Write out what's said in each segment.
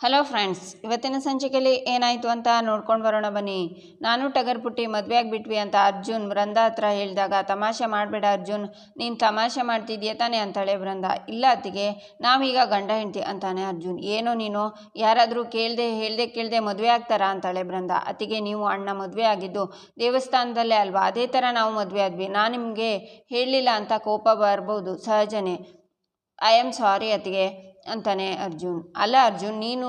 Hello friends ಇವತ್ತಿನ ಸಂಚಿಕೆಯಲ್ಲಿ ಏನಾಯಿತು ಅಂತ ನೋಡ್ಕೊಂಡು ಬರೋಣ ಬನ್ನಿ. ನಾನು ಟಗರ್ ಪುಟ್ಟಿ ಮದುವೆ ಆಗಿಬಿಟ್ವಿ ಅಂತ ಅರ್ಜುನ್ ವೃಂದ ಹತ್ರ ಹೇಳಿದಾಗ, ತಮಾಷೆ ಮಾಡಬೇಡ ಅರ್ಜುನ್, ನೀನು ತಮಾಷೆ ಮಾಡ್ತಿದ್ಯಾ ತಾನೇ? ಅಂತಾಳೆ ವೃಂದ. ಇಲ್ಲ ಅತ್ತಿಗೆ ನಾವೀಗ ಗಂಡ ಹೆಂಡ್ತಿ ಅಂತಾನೆ ಅರ್ಜುನ್. ಏನೋ ನೀನು? ಯಾರಾದರೂ ಕೇಳದೆ, ಹೇಳ್ದೆ, ಕೇಳದೆ ಮದುವೆ ಆಗ್ತಾರಾ? ಅಂತಾಳೆ ಬೃಂದ ಅತ್ತಿಗೆ, ನೀವು ಅಣ್ಣ ಮದುವೆ ಆಗಿದ್ದು ದೇವಸ್ಥಾನದಲ್ಲೇ ಅಲ್ವಾ? ಅದೇ ಥರ ನಾವು ಮದುವೆ ಆದ್ವಿ. ನಾನು ನಿಮಗೆ ಹೇಳಲಿಲ್ಲ ಅಂತ ಕೋಪ ಬರ್ಬೋದು, ಸಹಜನೇ. ಐ ಆಮ್ ಸಾರಿ ಅತ್ತಿಗೆ. ಅಂತಾನೆ ಅರ್ಜುನ್. ಅಲ್ಲ ಅರ್ಜುನ್, ನೀನು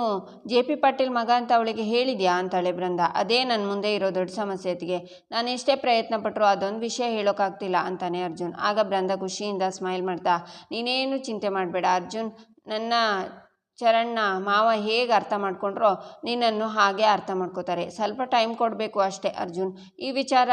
ಜೆ ಪಿ ಪಾಟೀಲ್ ಮಗ ಅಂತ ಅವಳಿಗೆ ಹೇಳಿದ್ಯಾ ಅಂತಾಳೆ ಬೃಂದ ಅದೇ ನನ್ನ ಮುಂದೆ ಇರೋ ದೊಡ್ಡ ಸಮಸ್ಯೆ ಅತ್ತಿಗೆ ನಾನು ಎಷ್ಟೇ ಪ್ರಯತ್ನ ಪಟ್ಟರು ಅದೊಂದು ವಿಷಯ ಹೇಳೋಕ್ಕಾಗ್ತಿಲ್ಲ ಅಂತಾನೆ ಅರ್ಜುನ್. ಆಗ ಬೃಂದ ಖುಷಿಯಿಂದ ಸ್ಮೈಲ್ ಮಾಡ್ತಾ, ನೀನೇನು ಚಿಂತೆ ಮಾಡಬೇಡ ಅರ್ಜುನ್. ನನ್ನ ಚರಣ್ನ ಮಾವ ಹೇಗೆ ಅರ್ಥ ಮಾಡ್ಕೊಂಡ್ರೋ ನಿನ್ನನ್ನು ಹಾಗೆ ಅರ್ಥ ಮಾಡ್ಕೋತಾರೆ. ಸ್ವಲ್ಪ ಟೈಮ್ ಕೊಡಬೇಕು ಅಷ್ಟೇ ಅರ್ಜುನ್. ಈ ವಿಚಾರ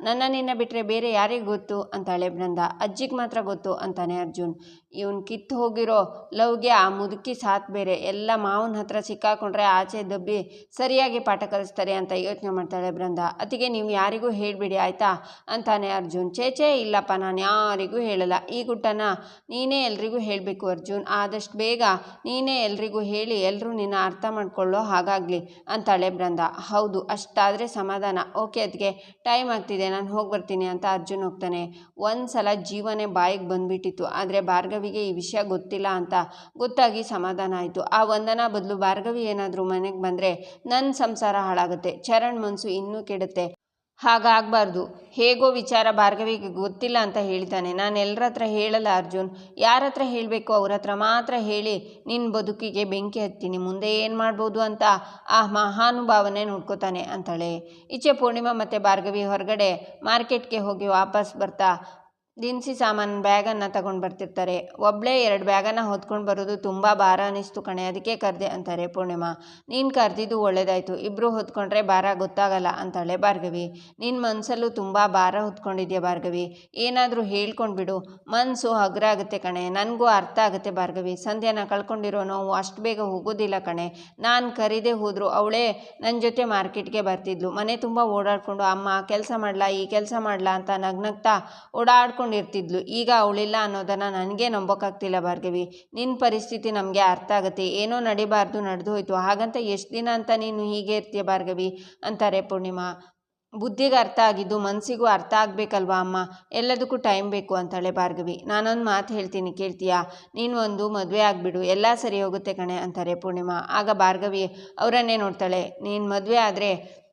ನನ್ನ ನಿನ್ನ ಬಿಟ್ಟರೆ ಬೇರೆ ಯಾರಿಗೆ ಗೊತ್ತು? ಅಂತಾಳೆ ಬೃಂದ. ಅಜ್ಜಿಗೆ ಮಾತ್ರ ಗೊತ್ತು ಅಂತಾನೆ ಅರ್ಜುನ್. ಇವನು ಕಿತ್ತು ಹೋಗಿರೋ ಲವ್ಗೆ ಆ ಮುದುಕಿ ಸಾತ್ ಬೇರೆ. ಎಲ್ಲ ಮಾವನ ಹತ್ರ ಸಿಕ್ಕಾಕೊಂಡ್ರೆ ಆಚೆ ದಬ್ಬಿ ಸರಿಯಾಗಿ ಪಾಠ ಕಲಿಸ್ತಾರೆ ಅಂತ ಯೋಚನೆ ಮಾಡ್ತಾಳೆ ಬೃಂದ. ಅತಿಗೆ ನೀವು ಯಾರಿಗೂ ಹೇಳಿಬಿಡಿ ಆಯಿತಾ? ಅಂತಾನೆ ಅರ್ಜುನ್. ಚೇಚೆ ಇಲ್ಲಪ್ಪ, ನಾನು ಯಾರಿಗೂ ಹೇಳಲ್ಲ. ಈ ಗುಟ್ಟನ ನೀನೇ ಎಲ್ರಿಗೂ ಹೇಳಬೇಕು ಅರ್ಜುನ್. ಆದಷ್ಟು ಬೇಗ ನೀನೇ ಎಲ್ರಿಗೂ ಹೇಳಿ ಎಲ್ಲರೂ ನಿನ್ನ ಅರ್ಥ ಮಾಡ್ಕೊಳ್ಳೋ ಹಾಗಾಗಲಿ ಅಂತಾಳೆ ಬೃಂದ. ಹೌದು, ಅಷ್ಟಾದರೆ ಸಮಾಧಾನ. ಓಕೆ ಅದಕ್ಕೆ ಟೈಮ್ ಆಗ್ತಿದೆ, ನಾನು ಹೋಗಿ ಬರ್ತೀನಿ ಅಂತ ಅರ್ಜುನ್ ಹೋಗ್ತಾನೆ. ಒಂದು ಸಲ ಜೀವನೇ ಬಾಯಿಗೆ ಬಂದುಬಿಟ್ಟಿತ್ತು, ಆದರೆ ಭಾರ್ಗವಿಗೆ ಈ ವಿಷಯ ಗೊತ್ತಿಲ್ಲ ಅಂತ ಗೊತ್ತಾಗಿ ಸಮಾಧಾನ ಆಯಿತು. ಆ ವಂದನ ಬದಲು ಭಾರ್ಗವಿ ಏನಾದರೂ ಮನೆಗೆ ಬಂದರೆ ನನ್ನ ಸಂಸಾರ ಹಾಳಾಗುತ್ತೆ, ಚರಣ್ ಮನಸ್ಸು ಇನ್ನೂ ಕೆಡುತ್ತೆ. ಹಾಗಾಗಬಾರ್ದು. ಹೇಗೋ ವಿಚಾರ ಭಾರ್ಗವಿಗೆ ಗೊತ್ತಿಲ್ಲ ಅಂತ ಹೇಳ್ತಾನೆ ನಾನು ಎಲ್ಲರ ಹತ್ರ ಹೇಳಲ್ಲ ಅರ್ಜುನ್. ಯಾರ ಹತ್ರ ಹೇಳಬೇಕು ಅವ್ರ ಹತ್ರ ಮಾತ್ರ ಹೇಳಿ ನಿನ್ನ ಬದುಕಿಗೆ ಬೆಂಕಿ ಹತ್ತೀನಿ. ಮುಂದೆ ಏನು ಮಾಡ್ಬೋದು ಅಂತ ಆ ಮಹಾನುಭಾವನೆ ನೋಡ್ಕೋತಾನೆ ಅಂತಾಳೆ. ಈಚೆ ಪೂರ್ಣಿಮಾ ಮತ್ತು ಭಾರ್ಗವಿ ಹೊರಗಡೆ ಮಾರ್ಕೆಟ್ಗೆ ಹೋಗಿ ವಾಪಸ್ ಬರ್ತಾ ದಿನಸಿ ಸಾಮಾನು ಬ್ಯಾಗನ್ನು ತಗೊಂಡು ಬರ್ತಿರ್ತಾರೆ. ಒಬ್ಬಳೇ ಎರಡು ಬ್ಯಾಗನ್ನು ಹೊತ್ಕೊಂಡು ಬರೋದು ತುಂಬ ಭಾರ ಅನ್ನಿಸ್ತು ಕಣೆ, ಅದಕ್ಕೆ ಕರೆದೆ ಅಂತಾರೆ ಪೂರ್ಣಿಮಾ. ನೀನು ಕರೆದಿದ್ದು ಒಳ್ಳೇದಾಯಿತು ಇಬ್ಬರು ಹೊತ್ಕೊಂಡ್ರೆ ಭಾರ ಗೊತ್ತಾಗಲ್ಲ ಅಂತಾಳೆ ಭಾರ್ಗವಿ. ನಿನ್ನ ಮನಸ್ಸಲ್ಲೂ ತುಂಬ ಭಾರ ಹೊತ್ಕೊಂಡಿದ್ಯಾ ಭಾರ್ಗವಿ? ಏನಾದರೂ ಹೇಳ್ಕೊಂಡು ಬಿಡು. ಮನಸ್ಸು ಹಗ್ರ ಆಗುತ್ತೆ ಕಣೆ, ನನಗೂ ಅರ್ಥ ಆಗುತ್ತೆ ಭಾರ್ಗವಿ. ಸಂಧ್ಯಾನ ಕಳ್ಕೊಂಡಿರೋ ನೋವು ಅಷ್ಟು ಬೇಗ ಹೋಗೋದಿಲ್ಲ ಕಣೆ. ನಾನು ಕರೀದೆ ಹೋದರು ಅವಳೇ ನನ್ನ ಜೊತೆ ಮಾರ್ಕೆಟ್ಗೆ ಬರ್ತಿದ್ಲು. ಮನೆ ತುಂಬ ಓಡಾಡಿಕೊಂಡು, ಅಮ್ಮ, ಕೆಲಸ ಮಾಡಲಾ, ಈ ಕೆಲಸ ಮಾಡಲಾ ಅಂತ ನಗ್ನಗ್ತಾ ಓಡಾಡ್ಕೊಂಡು ಇರ್ತಿದ್ಲು ಈಗ ಅವಳಿಲ್ಲ ಅನ್ನೋದನ್ನು ನನಗೆ ನಂಬೋಕ್ಕಾಗ್ತಿಲ್ಲ ಭಾರ್ಗವಿ. ನಿನ್ನ ಪರಿಸ್ಥಿತಿ ನಮಗೆ ಅರ್ಥ ಆಗುತ್ತೆ. ಏನೋ ನಡಿಬಾರ್ದು ನಡೆದು ಹೋಯ್ತು ಹಾಗಂತ ಎಷ್ಟು ದಿನ ಅಂತ ನೀನು ಹೀಗೆ ಇರ್ತೀಯ ಭಾರ್ಗವಿ? ಅಂತಾರೆ ಪೂರ್ಣಿಮಾ. ಬುದ್ಧಿಗೆ ಅರ್ಥ ಆಗಿದ್ದು ಮನಸ್ಸಿಗೂ ಅರ್ಥ ಆಗಬೇಕಲ್ವಾ ಅಮ್ಮ? ಎಲ್ಲದಕ್ಕೂ ಟೈಮ್ ಬೇಕು ಅಂತಾಳೆ ಭಾರ್ಗವಿ. ನಾನೊಂದು ಮಾತು ಹೇಳ್ತೀನಿ, ಕೇಳ್ತೀಯಾ? ನೀನು ಒಂದು ಮದುವೆ ಆಗಿಬಿಡು. ಎಲ್ಲ ಸರಿ ಹೋಗುತ್ತೆ ಕಣೆ, ಅಂತಾರೆ ಪೂರ್ಣಿಮಾ. ಆಗ ಭಾರ್ಗವಿ ಅವರನ್ನೇ ನೋಡ್ತಾಳೆ. ನೀನು ಮದುವೆ ಆದರೆ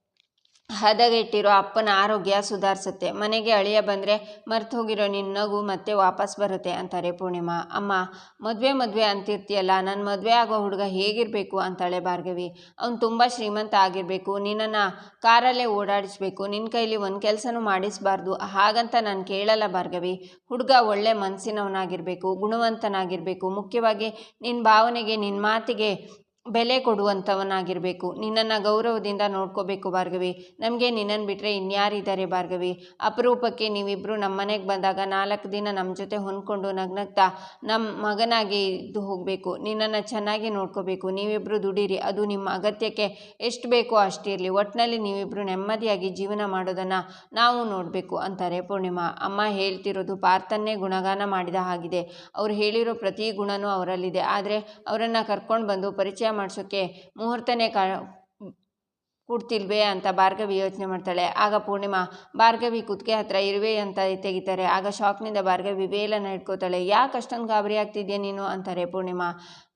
ಹದಗೆಟ್ಟಿರೋ ಅಪ್ಪನ ಆರೋಗ್ಯ ಸುಧಾರಿಸುತ್ತೆ. ಮನೆಗೆ ಅಳಿಯ ಬಂದರೆ ಮರ್ತು ಹೋಗಿರೋ ನಿನ್ನ ನಗು ಮತ್ತೆ ವಾಪಸ್ ಬರುತ್ತೆ ಅಂತಾರೆ ಪೂರ್ಣಿಮಾ. ಅಮ್ಮ, ಮದುವೆ ಮದುವೆ ಅಂತಿರ್ತೀಯಲ್ಲ ನನ್ನ ಮದುವೆ ಆಗೋ ಹುಡುಗ ಹೇಗಿರಬೇಕು ಅಂತಾಳೆ ಭಾರ್ಗವಿ. ಅವ್ನು ತುಂಬ ಶ್ರೀಮಂತ ಆಗಿರಬೇಕು, ನಿನ್ನನ್ನು ಕಾರಲ್ಲೇ ಓಡಾಡಿಸ್ಬೇಕು ನಿನ್ನ ಕೈಲಿ ಒಂದು ಕೆಲಸನೂ ಮಾಡಿಸಬಾರ್ದು, ಹಾಗಂತ ನಾನು ಕೇಳಲ್ಲ ಭಾರ್ಗವಿ. ಹುಡುಗ ಒಳ್ಳೆ ಮನಸ್ಸಿನವನಾಗಿರಬೇಕು ಗುಣವಂತನಾಗಿರಬೇಕು, ಮುಖ್ಯವಾಗಿ ನಿನ್ನ ಭಾವನೆಗೆ ನಿನ್ನ ಮಾತಿಗೆ ಬೆಲೆ ಕೊಡುವಂಥವನಾಗಿರಬೇಕು. ನಿನ್ನನ್ನು ಗೌರವದಿಂದ ನೋಡ್ಕೋಬೇಕು ಭಾರ್ಗವಿ. ನಮಗೆ ನಿನ್ನನ್ನು ಬಿಟ್ಟರೆ ಇನ್ಯಾರಿದ್ದಾರೆ ಭಾರ್ಗವಿ? ಅಪರೂಪಕ್ಕೆ ನೀವಿಬ್ಬರು ನಮ್ಮ ಮನೆಗೆ ಬಂದಾಗ ನಾಲ್ಕು ದಿನ ನಮ್ಮ ಜೊತೆ ಹೊಂದ್ಕೊಂಡು ನಗ್ನಗ್ತಾ ನಮ್ಮ ಮಗನಾಗಿ ಇದ್ದು ಹೋಗಬೇಕು. ನಿನ್ನನ್ನು ಚೆನ್ನಾಗಿ ನೋಡ್ಕೋಬೇಕು. ನೀವಿಬ್ಬರು ದುಡೀರಿ. ಅದು ನಿಮ್ಮ ಅಗತ್ಯಕ್ಕೆ ಎಷ್ಟು ಬೇಕೋ ಅಷ್ಟಿರಲಿ ಒಟ್ಟಿನಲ್ಲಿ ನೀವಿಬ್ಬರು ನೆಮ್ಮದಿಯಾಗಿ ಜೀವನ ಮಾಡೋದನ್ನು ನಾವು ನೋಡಬೇಕು ಅಂತಾರೆ ಪೂರ್ಣಿಮಾ. ಅಮ್ಮ ಹೇಳ್ತಿರೋದು ಪಾರ್ಥನ್ನೇ ಗುಣಗಾನ ಮಾಡಿದ ಹಾಗಿದೆ. ಅವರು ಹೇಳಿರೋ ಪ್ರತಿ ಗುಣನೂ ಅವರಲ್ಲಿದೆ. ಆದರೆ ಅವರನ್ನು ಕರ್ಕೊಂಡು ಬಂದು ಪರಿಚಯ ಮಾಡಿಸೋಕ್ಕೆ ಮುಹೂರ್ತನೇ ಕ, ಕೊಡ್ತಿಲ್ವೇ ಅಂತ ಭಾರ್ಗವಿ ಯೋಚನೆ ಮಾಡ್ತಾಳೆ. ಆಗ ಪೂರ್ಣಿಮಾ, ಭಾರ್ಗವಿ ಕುತ್ತಿಗೆ ಹತ್ರ ಇರುವೆ ಅಂತ ತೆಗಿತಾರೆ. ಆಗ ಶಾಕ್ನಿಂದ ಭಾರ್ಗವಿ ವೇಲನ್ನು ಇಟ್ಕೋತಾಳೆ ಯಾಕೆ ಅಷ್ಟೊಂದು ಗಾಬರಿ ಆಗ್ತಿದ್ಯಾ ನೀನು? ಅಂತಾರೆ ಪೂರ್ಣಿಮಾ.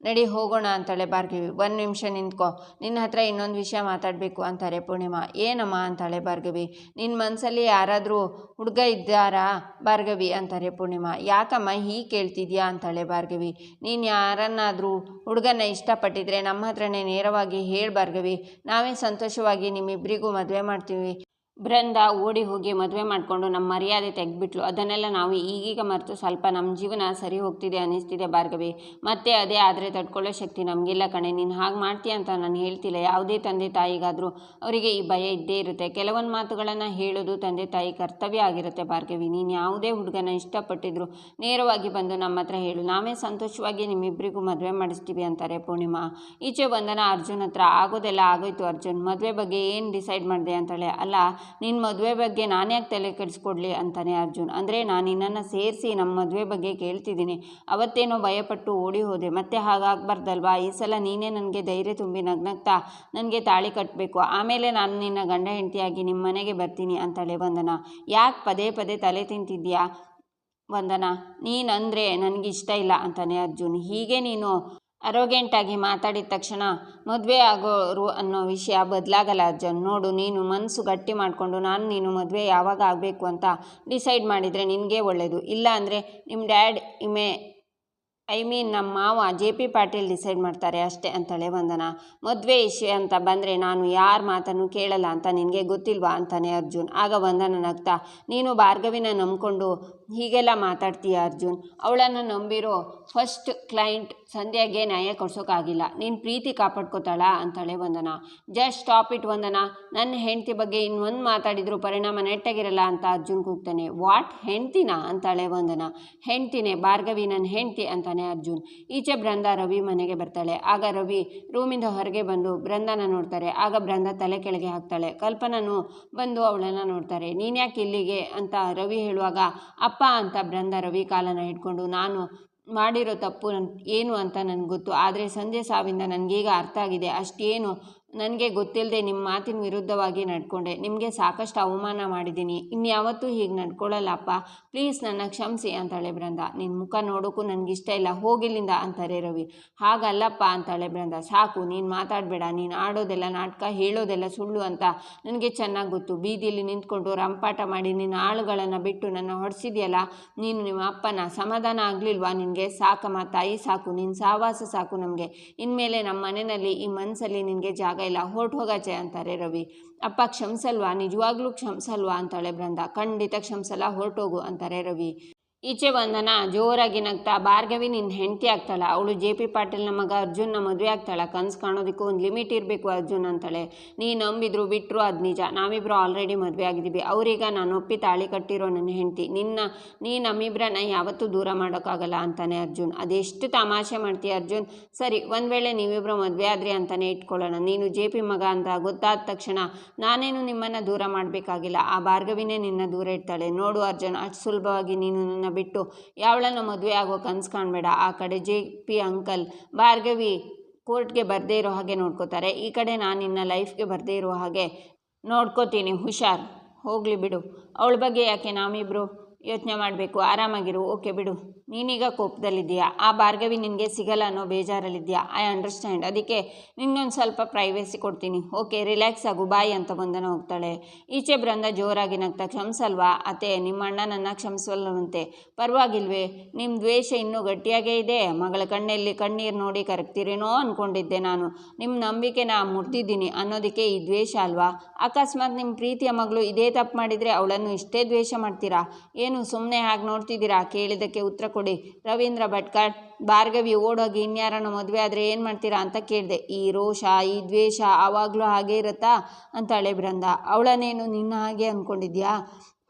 ನಡಿ ಹೋಗೋಣ ಅಂತಾಳೆ ಭಾರ್ಗವಿ. ಒಂದು ನಿಮಿಷ ನಿಂತ್ಕೊ. ನಿನ್ನ ಹತ್ರ ಇನ್ನೊಂದು ವಿಷಯ ಮಾತಾಡಬೇಕು ಅಂತಾರೆ ಪೂರ್ಣಿಮಾ. ಏನಮ್ಮ ಅಂತಾಳೆ ಭಾರ್ಗವಿ. ನಿನ್ನ ಮನಸ್ಸಲ್ಲಿ ಯಾರಾದರೂ ಹುಡುಗ ಇದ್ದಾರಾ ಭಾರ್ಗವಿ? ಅಂತಾರೆ ಪೂರ್ಣಿಮಾ. ಯಾಕಮ್ಮ ಹೀಗೆ ಕೇಳ್ತಿದ್ಯಾ ಅಂತಾಳೆ ಭಾರ್ಗವಿ. ನೀನು ಯಾರನ್ನಾದರೂ ಹುಡುಗನ ಇಷ್ಟಪಟ್ಟಿದ್ರೆ ನಮ್ಮ ಹತ್ರನೇ ನೇರವಾಗಿ ಹೇಳಿ ಭಾರ್ಗವಿ. ನಾವೇ ಸಂತೋಷವಾಗಿ ನಿಮ್ಮಿಬ್ಬರಿಗೂ ಮದುವೆ ಮಾಡ್ತೀವಿ. ಬೃಂದ ಓಡಿ ಹೋಗಿ ಮದುವೆ ಮಾಡಿಕೊಂಡು ನಮ್ಮ ಮರ್ಯಾದೆ ತೆಗೆದ್ಬಿಟ್ಲು. ಅದನ್ನೆಲ್ಲ ನಾವು ಈಗೀಗ ಮರೆತು ಸ್ವಲ್ಪ ನಮ್ಮ ಜೀವನ ಸರಿ ಹೋಗ್ತಿದೆ ಅನ್ನಿಸ್ತಿದೆ ಭಾರ್ಗವಿ. ಮತ್ತೆ ಅದೇ ಆದರೆ ತಡ್ಕೊಳ್ಳೋ ಶಕ್ತಿ ನಮಗಿಲ್ಲ ಕಣೆ. ನೀನು ಹಾಗೆ ಮಾಡ್ತೀಯ ಅಂತ ನಾನು ಹೇಳ್ತಿಲ್ಲ. ಯಾವುದೇ ತಂದೆ ತಾಯಿಗಾದರೂ ಅವರಿಗೆ ಈ ಭಯ ಇದ್ದೇ ಇರುತ್ತೆ. ಕೆಲವೊಂದು ಮಾತುಗಳನ್ನು ಹೇಳೋದು ತಂದೆ ತಾಯಿ ಕರ್ತವ್ಯ ಆಗಿರುತ್ತೆ ಭಾರ್ಗವಿ. ನೀನು ಯಾವುದೇ ಹುಡುಗನ ಇಷ್ಟಪಟ್ಟಿದ್ರು ನೇರವಾಗಿ ಬಂದು ನಮ್ಮ ಹತ್ರ ಹೇಳು. ನಾವೇ ಸಂತೋಷವಾಗಿ ನಿಮ್ಮಿಬ್ಬರಿಗೂ ಮದುವೆ ಮಾಡಿಸ್ತೀವಿ ಅಂತಾರೆ ಪೂರ್ಣಿಮಾ. ಈಚೆ ಬಂದನ ಅರ್ಜುನ್ ಹತ್ರ ಆಗೋದೆಲ್ಲ ಆಗೋಯ್ತು ಅರ್ಜುನ್. ಮದುವೆ ಬಗ್ಗೆ ಏನು ಡಿಸೈಡ್ ಮಾಡಿದೆ ಅಂತಾಳೆ? ಅಲ್ಲ ನಿನ್ನ ಮದುವೆ ಬಗ್ಗೆ ನಾನು ಯಾಕೆ ತಲೆ ಕೆಡಿಸ್ಕೊಡ್ಲಿ ಅಂತಾನೆ ಅರ್ಜುನ್. ಅಂದರೆ ನಾನು ನಿನ್ನನ್ನು ಸೇರಿಸಿ ನಮ್ಮ ಮದುವೆ ಬಗ್ಗೆ ಕೇಳ್ತಿದ್ದೀನಿ. ಅವತ್ತೇನೋ ಭಯಪಟ್ಟು ಓಡಿ ಹೋದೆ. ಮತ್ತೆ ಹಾಗಾಗಬಾರ್ದಲ್ವಾ? ಈ ಸಲ ನೀನೇ ನನಗೆ ಧೈರ್ಯ ತುಂಬಿ ನಗ್ನಗ್ತಾ ನನಗೆ ತಾಳಿ ಕಟ್ಟಬೇಕು ಆಮೇಲೆ ನಾನು ನಿನ್ನ ಗಂಡ ಹೆಂಡತಿಯಾಗಿ ನಿಮ್ಮ ಮನೆಗೆ ಬರ್ತೀನಿ ಅಂತಾಳೆ ವಂದನ. ಯಾಕೆ ಪದೇ ಪದೇ ತಲೆ ತಿಂತಿದ್ಯಾ ವಂದನ? ನೀನಂದರೆ ನನಗಿಷ್ಟ ಇಲ್ಲ ಅಂತಾನೆ ಅರ್ಜುನ್. ಹೀಗೆ ನೀನು ಅರೋಗೆಂಟಾಗಿ ಮಾತಾಡಿದ ತಕ್ಷಣ, ಮದುವೆ ಆಗೋರು ಅನ್ನೋ ವಿಷಯ ಬದಲಾಗಲ್ಲ ಅರ್ಜುನ್ ನೋಡು, ನೀನು ಮನಸ್ಸು ಗಟ್ಟಿ ಮಾಡಿಕೊಂಡು ನಾನು ನೀನು ಮದುವೆ ಯಾವಾಗ ಆಗಬೇಕು ಅಂತ ಡಿಸೈಡ್ ಮಾಡಿದರೆ ನಿನಗೆ ಒಳ್ಳೆಯದು ಇಲ್ಲ ಅಂದರೆ ನಿಮ್ಮ ಡ್ಯಾಡ್ ಇಮೆ ಐ ಮೀನ್ ನಮ್ಮ ಮಾವ ಜೆ ಪಿ ಪಾಟೀಲ್ ಡಿಸೈಡ್ ಮಾಡ್ತಾರೆ ಅಷ್ಟೇ ಅಂತಳೆ ವಂದನ. ಮದುವೆ ವಿಷಯ ಅಂತ ಬಂದರೆ ನಾನು ಯಾರ ಮಾತನ್ನು ಕೇಳಲ್ಲ ಅಂತ ನಿನಗೆ ಗೊತ್ತಿಲ್ವಾ ಅಂತಾನೆ ಅರ್ಜುನ್. ಆಗ ವಂದನ ನಗ್ತಾ, ನೀನು ಭಾರ್ಗವಿನ ನಂಬಿಕೊಂಡು ಹೀಗೆಲ್ಲ ಮಾತಾಡ್ತೀಯ ಅರ್ಜುನ್? ಅವಳನ್ನು ನಂಬಿರೋ ಫಸ್ಟ್ ಕ್ಲೈಂಟ್ ಸಂಧ್ಯಾಗೆ ನ್ಯಾಯ ಕೊಡ್ಸೋಕ್ಕಾಗಿಲ್ಲ ನೀನು ಪ್ರೀತಿ ಕಾಪಾಡ್ಕೋತಾಳ ಅಂತಾಳೆ Vandana. Just stop it Vandana. ನನ್ನ ಹೆಂಡತಿ ಬಗ್ಗೆ ಇನ್ನೊಂದು ಮಾತಾಡಿದ್ರು ಪರಿಣಾಮ ನೆಟ್ಟಾಗಿರಲ್ಲ ಅಂತ ಅರ್ಜುನ್ ಕೂಗ್ತಾನೆ. ವಾಟ್ ಹೆಂಡ್ತಿನ? ಅಂತಾಳೆ ವಂದನ. ಹೆಂಡ್ತಿನೇ, ಭಾರ್ಗವಿ ನನ್ನ ಹೆಂಡ್ತಿ ಅಂತಾನೆ ಅರ್ಜುನ್. ಈಚೆ ಬೃಂದ ರವಿ ಮನೆಗೆ ಬರ್ತಾಳೆ. ಆಗ ರವಿ ರೂಮಿಂದ ಹೊರಗೆ ಬಂದು ಬೃಂದನ ನೋಡ್ತಾರೆ. ಆಗ ಬೃಂದ ತಲೆ ಕೆಳಗೆ ಹಾಕ್ತಾಳೆ. ಕಲ್ಪನನು ಬಂದು ಅವಳನ್ನು ನೋಡ್ತಾರೆ. ನೀನ್ಯಾಕೆ ಇಲ್ಲಿಗೆ ಅಂತ ರವಿ ಹೇಳುವಾಗ, ಅಪ್ಪ ಅಂತ ಬೃಂದ ರವಿ ಕಾಲನ ಹಿಡ್ಕೊಂಡು, ನಾನು ಮಾಡಿರೋ ತಪ್ಪು ಏನು ಅಂತ ನನಗೆ ಗೊತ್ತು. ಆದರೆ ಸಂಜೆ ಸಾವಿಂದ ನನಗೀಗ ಅರ್ಥ ಆಗಿದೆ. ಅಷ್ಟೇನು ನನಗೆ ಗೊತ್ತಿಲ್ಲದೆ ನಿಮ್ಮ ಮಾತಿನ ವಿರುದ್ಧವಾಗಿ ನಡ್ಕೊಂಡೆ. ನಿಮಗೆ ಸಾಕಷ್ಟು ಅವಮಾನ ಮಾಡಿದ್ದೀನಿ ಇನ್ಯಾವತ್ತೂ ಹೀಗೆ ನಡ್ಕೊಳ್ಳಲ್ಲಪ್ಪ ಪ್ಲೀಸ್ ನನ್ನ ಕ್ಷಮಿಸಿ ಅಂತಾಳೆ ಬೃಂದ. ನಿನ್ನ ಮುಖ ನೋಡೋಕ್ಕೂ ಇಷ್ಟ ಇಲ್ಲ. ಹೋಗಿಲ್ಲಿಂದ ಅಂತಾರೆ ರವಿ. ಹಾಗಲ್ಲಪ್ಪ ಅಂತಾಳೆ ಬೃಂದ. ಸಾಕು, ನೀನು ಮಾತಾಡಬೇಡ. ನೀನು ಆಡೋದೆಲ್ಲ ನಾಟಕ, ಹೇಳೋದೆಲ್ಲ ಸುಳ್ಳು ಅಂತ ನನಗೆ ಚೆನ್ನಾಗಿ ಗೊತ್ತು. ಬೀದಿಯಲ್ಲಿ ನಿಂತ್ಕೊಂಡು ರಂಪಾಟ ಮಾಡಿ ನಿನ್ನ ಆಳುಗಳನ್ನು ಬಿಟ್ಟು ನನ್ನ ಹೊಡೆಸಿದೆಯಲ್ಲ? ನೀನು ನಿಮ್ಮ ಅಪ್ಪನ ಸಮಾಧಾನ ಆಗಲಿಲ್ವಾ ನಿನಗೆ? ಸಾಕಮ್ಮ ತಾಯಿ ಸಾಕು ನಿನ್ನ ಸಹವಾಸ ಸಾಕು ನಮಗೆ. ಇನ್ಮೇಲೆ ನಮ್ಮ ಮನೆಯಲ್ಲಿ ಈ ಮನಸ್ಸಲ್ಲಿ ನಿನಗೆ ಜಾಗ ಇಲ್ಲ ಹೊರಟು ಹೋಗಾಚೆ ಅಂತಾರೆ ರವಿ. ಅಪ್ಪ ಕ್ಷಮಿಸಲ್ವಾ? ನಿಜವಾಗ್ಲೂ ಕ್ಷಮಿಸಲ್ವಾ? ಅಂತಾಳೆ ಬೃಂದ. ಖಂಡಿತ ಕ್ಷಮಿಸಲ್ಲ ಹೊರಟೋಗು ಅಂತಾರೆ ರವಿ. ಈಚೆ ಬಂದನ, ಜೋರಾಗಿ ನಗ್ತಾ, ಭಾರ್ಗವಿ ನಿನ್ನ ಹೆಂಡತಿ ಆಗ್ತಾಳ. ಅವಳು ಜೆ ಪಿ ಪಾಟೀಲ್ನ ಮಗ ಅರ್ಜುನ್ನ ಮದುವೆ ಆಗ್ತಾಳ. ಕನ್ಸು ಕಾಣೋದಕ್ಕೂ ಒಂದು ಲಿಮಿಟ್ ಇರಬೇಕು ಅರ್ಜುನ್ ಅಂತಾಳೆ. ನೀ ನಂಬಿದ್ರು ಬಿಟ್ಟರು ಅದು ನಿಜ. ನಾವಿಬ್ಬರು ಆಲ್ರೆಡಿ ಮದುವೆ ಆಗಿದ್ದೀವಿ. ಅವರೀಗ ನಾನು ಒಪ್ಪಿ ತಾಳಿ ಕಟ್ಟಿರೋ ನನ್ನ ಹೆಂಡತಿ. ನಿನ್ನ, ನೀ ನಮ್ಮಿಬ್ಬರನ್ನ ಯಾವತ್ತೂ ದೂರ ಮಾಡೋಕ್ಕಾಗಲ್ಲ ಅಂತಾನೆ ಅರ್ಜುನ್. ಅದೆಷ್ಟು ತಮಾಷೆ ಮಾಡ್ತೀಯ ಅರ್ಜುನ್? ಸರಿ, ಒಂದು ವೇಳೆ ನೀವಿಬ್ಬರು ಮದುವೆ ಆದ್ರಿ ಅಂತಾನೆ ಇಟ್ಕೊಳ್ಳೋಣ. ನೀನು ಜೆ ಪಿ ಮಗ ಅಂತ ಗೊತ್ತಾದ ತಕ್ಷಣ ನಾನೇನು ನಿಮ್ಮನ್ನು ದೂರ ಮಾಡಬೇಕಾಗಿಲ್ಲ. ಆ ಭಾರ್ಗವಿನೇ ನಿನ್ನ ದೂರ ಇಡ್ತಾಳೆ. ನೋಡು ಅರ್ಜುನ್, ಅಷ್ಟು ಸುಲಭವಾಗಿ ನೀನು ನನ್ನ ಬಿಟ್ಟು, ಯಾವಳನ್ನು ಮದುವೆ ಆಗೋ ಕನ್ಸು ಕಾಣಬೇಡ. ಆ ಕಡೆ ಜೆ. ಪಿ. ಅಂಕಲ್ ಭಾರ್ಗವಿ ಕೋರ್ಟ್ಗೆ ಬರದೇ ಇರೋ ಹಾಗೆ ನೋಡ್ಕೋತಾರೆ. ಈ ಕಡೆ ನಾನು ನಿನ್ನ ಲೈಫ್ಗೆ ಬರದೇ ಇರೋ ಹಾಗೆ ನೋಡ್ಕೋತೀನಿ. ಹುಷಾರ್. ಹೋಗಲಿ ಬಿಡು. ಅವಳ ಬಗ್ಗೆ ಯಾಕೆ ನಾವಿಬ್ಬರು ಯೋಚನೆ ಮಾಡಬೇಕು. ಆರಾಮಾಗಿರು. ಓಕೆ, ಬಿಡು. ನೀನೀಗ ಕೋಪದಲ್ಲಿದ್ದೀಯಾ? ಆ ಭಾರ್ಗವಿ ನಿನಗೆ ಸಿಗಲ್ಲ ಅನ್ನೋ ಬೇಜಾರಲ್ಲಿದ್ದೀಯಾ? I understand. ಅದಕ್ಕೆ ನಿನ್ನೊಂದು ಸ್ವಲ್ಪ ಪ್ರೈವೇಸಿ ಕೊಡ್ತೀನಿ. ಓಕೆ, ರಿಲ್ಯಾಕ್ಸ್ ಆಗು. ಬಾಯಿ ಅಂತ ಬಂದನ ಹೋಗ್ತಾಳೆ. ಈಚೆ ಬೃಂದ ಜೋರಾಗಿ ನಗ್ತಾ, ಕ್ಷಮಿಸಲ್ವಾ? ಅತ್ತೆ, ನಿಮ್ಮ ಅಣ್ಣ ನನ್ನ ಕ್ಷಮಿಸಲ್ವಂತೆ. ಪರವಾಗಿಲ್ವೇ? ನಿಮ್ಮ ದ್ವೇಷ ಇನ್ನೂ ಗಟ್ಟಿಯಾಗೇ ಇದೆ? ಮಗಳ ಕಣ್ಣಲ್ಲಿ ಕಣ್ಣೀರು ನೋಡಿ ಕರಗ್ತೀರೇನೋ ಅಂದ್ಕೊಂಡಿದ್ದೆ ನಾನು. ನಿಮ್ಮ ನಂಬಿಕೆ ನಾ ಮುರ್ತಿದ್ದೀನಿ ಅನ್ನೋದಕ್ಕೆ ಈ ದ್ವೇಷ ಅಲ್ವಾ? ಅಕಸ್ಮಾತ್ ನಿಮ್ಮ ಪ್ರೀತಿಯ ಮಗಳು ಇದೇ ತಪ್ಪು ಮಾಡಿದರೆ ಅವಳನ್ನು ಇಷ್ಟೇ ದ್ವೇಷ ಮಾಡ್ತೀರಾ? ಏನು ಸುಮ್ಮನೆ ಹಾಗೆ ನೋಡ್ತಿದ್ದೀರಾ? ಕೇಳಿದ್ದಕ್ಕೆ ಉತ್ತರ ಕೊಡಿ. ರವೀಂದ್ರ ಭಟ್ಕರ್, ಭಾರ್ಗವಿ ಓಡೋಗಿ ಇನ್ಯಾರನ್ನು ಮದುವೆ ಆದರೆ ಏನು ಮಾಡ್ತೀರಾ ಅಂತ ಕೇಳಿದೆ. ಈ ರೋಷ, ಈ ದ್ವೇಷ ಆವಾಗಲೂ ಹಾಗೆ ಇರುತ್ತಾ? ಅಂತಾಳೆ ಬೃಂದ. ಅವಳನ್ನೇನು ನಿನ್ನ ಹಾಗೆ ಅಂದ್ಕೊಂಡಿದ್ಯಾ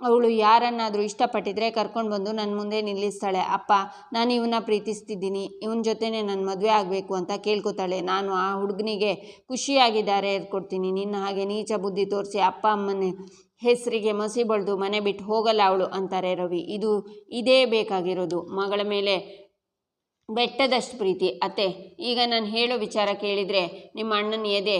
ಅವಳು ಯಾರನ್ನಾದರೂ ಇಷ್ಟಪಟ್ಟಿದ್ರೆ ಕರ್ಕೊಂಡು ಬಂದು ನನ್ನ ಮುಂದೆ ನಿಲ್ಲಿಸ್ತಾಳೆ. ಅಪ್ಪ, ನಾನು ಇವನ್ನ ಪ್ರೀತಿಸ್ತಿದ್ದೀನಿ. ಇವನ ಜೊತೆನೇ ನನ್ನ ಮದುವೆ ಆಗಬೇಕು ಅಂತ ಕೇಳ್ಕೊತಾಳೆ. ನಾನು ಆ ಹುಡುಗನಿಗೆ ಖುಷಿಯಾಗಿದ್ದಾರೆ ಕೊಡ್ತೀನಿ ನಿನ್ನ ಹಾಗೆ ನೀಚ ಬುದ್ಧಿ ತೋರಿಸಿ ಅಪ್ಪ ಅಮ್ಮನ ಹೆಸರಿಗೆ ಮಸಿ ಬಳ್ದು ಮನೆ ಬಿಟ್ಟು ಹೋಗಲ್ಲ ಅವಳು ಅಂತಾರೆ ರವಿ. ಇದು ಇದೇ ಬೇಕಾಗಿರೋದು. ಮಗಳ ಮೇಲೆ ಬೆಟ್ಟದಷ್ಟು ಪ್ರೀತಿ. ಅತ್ತೆ, ಈಗ ನಾನು ಹೇಳೋ ವಿಚಾರ ಕೇಳಿದರೆ ನಿಮ್ಮ ಅಣ್ಣನ ಎದೆ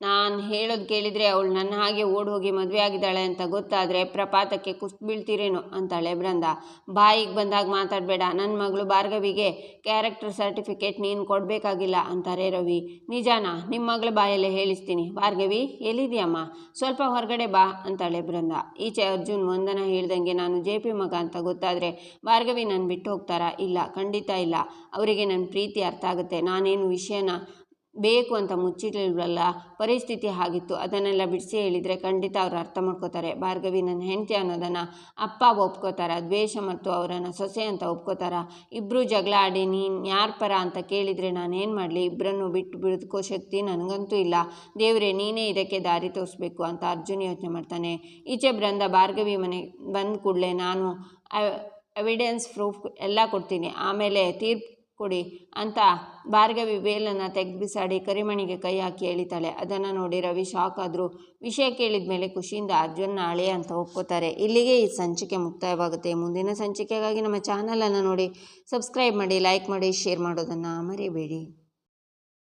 ನಾನು ಹೇಳೋದು ಕೇಳಿದರೆ ಅವಳು ನನ್ನ ಹಾಗೆ ಓಡಿ ಹೋಗಿ ಮದುವೆ ಆಗಿದ್ದಾಳೆ ಅಂತ ಗೊತ್ತಾದರೆ, ಪ್ರಪಾತಕ್ಕೆ ಕುಸ್ತು ಬೀಳ್ತೀರೇನೋ ಅಂತಾಳೆ ಬೃಂದ ಬಾಯಿಗೆ ಬಂದಾಗ ಮಾತಾಡಬೇಡ. ನನ್ನ ಮಗಳು ಭಾರ್ಗವಿಗೆ ಕ್ಯಾರೆಕ್ಟರ್ ಸರ್ಟಿಫಿಕೇಟ್ ನೀನು ಕೊಡಬೇಕಾಗಿಲ್ಲ ಅಂತಾರೆ ರವಿ. ನಿಜಾನಾ ನಿಮ್ಮ ಮಗಳ ಬಾಯಲ್ಲೇ ಹೇಳಿಸ್ತೀನಿ. ಭಾರ್ಗವಿ ಎಲ್ಲಿದೆಯಮ್ಮ ಸ್ವಲ್ಪ ಹೊರಗಡೆ ಬಾ ಅಂತಾಳೆ ಬೃಂದ ಈಚೆ ಅರ್ಜುನ್ ವಂದನ ಹೇಳ್ದಂಗೆ ನಾನು ಜೆ ಪಿ ಮಗ ಅಂತ ಗೊತ್ತಾದರೆ, ಭಾರ್ಗವಿ ನಾನು ಬಿಟ್ಟು ಹೋಗ್ತಾರಾ? ಇಲ್ಲ, ಖಂಡಿತ ಇಲ್ಲ. ಅವರಿಗೆ ನನ್ನ ಪ್ರೀತಿ ಅರ್ಥ ಆಗುತ್ತೆ. ನಾನೇನು ವಿಷಯನ ಬೇಕು ಅಂತ ಮುಚ್ಚಿಟ್ಟಿಲ್ವಲ್ಲ ಪರಿಸ್ಥಿತಿ ಹಾಗಿತ್ತು. ಅದನ್ನೆಲ್ಲ ಬಿಡಿಸಿ ಹೇಳಿದರೆ ಖಂಡಿತ ಅವರು ಅರ್ಥ ಮಾಡ್ಕೋತಾರೆ. ಭಾರ್ಗವಿ, ನನ್ನ ಹೆಂಡತಿ ಅನ್ನೋದನ್ನು ಅಪ್ಪ ಒಪ್ಕೋತಾರ, ದ್ವೇಷ ಮತ್ತು ಅವರನ್ನು ಸೊಸೆ ಅಂತ ಒಪ್ಕೋತಾರ. ಇಬ್ಬರು ಜಗಳ ಆಡಿ ನೀನು ಯಾರ ಪರ ಅಂತ ಕೇಳಿದರೆ ನಾನೇನು ಮಾಡಲಿ? ಇಬ್ಬರನ್ನು ಬಿಟ್ಟು ಬಿಡ್ಕೋ ಶಕ್ತಿ ನನಗಂತೂ ಇಲ್ಲ. ದೇವರೇ, ನೀನೇ ಇದಕ್ಕೆ ದಾರಿ ತೋರಿಸ್ಬೇಕು ಅಂತ ಅರ್ಜುನ್ ಯೋಚನೆ ಮಾಡ್ತಾನೆ. ಈಚೆ ಬ್ರಂದ ಭಾರ್ಗವಿ ಮನೆ ಬಂದ ಕೂಡಲೇ ನಾನು ಎವಿಡೆನ್ಸ್ ಪ್ರೂಫ್ ಎಲ್ಲ ಕೊಡ್ತೀನಿ. ಆಮೇಲೆ ತೀರ್ಪು ಕೊಡಿ ಅಂತ ಭಾರ್ಗವಿ ಬೇಲನ್ನು ತೆಗೆದು ಬಿಸಾಡಿ ಕರಿಮಣಿಗೆ ಕೈ ಹಾಕಿ ಎಳಿತಾಳೆ. ಅದನ್ನು ನೋಡಿ ರವಿ ಶಾಕ್ ಆದರೂ. ವಿಷಯ ಕೇಳಿದ ಮೇಲೆ ಖುಷಿಯಿಂದ ಅರ್ಜುನ್ನ ಹಳೆ ಅಂತ ಒಪ್ಕೋತಾರೆ. ಇಲ್ಲಿಗೆ ಈ ಸಂಚಿಕೆ ಮುಕ್ತಾಯವಾಗುತ್ತೆ. ಮುಂದಿನ ಸಂಚಿಕೆಗಾಗಿ ನಮ್ಮ ಚಾನಲನ್ನು ನೋಡಿ. ಸಬ್ಸ್ಕ್ರೈಬ್ ಮಾಡಿ ಲೈಕ್ ಮಾಡಿ ಶೇರ್ ಮಾಡೋದನ್ನು ಮರಿಬೇಡಿ.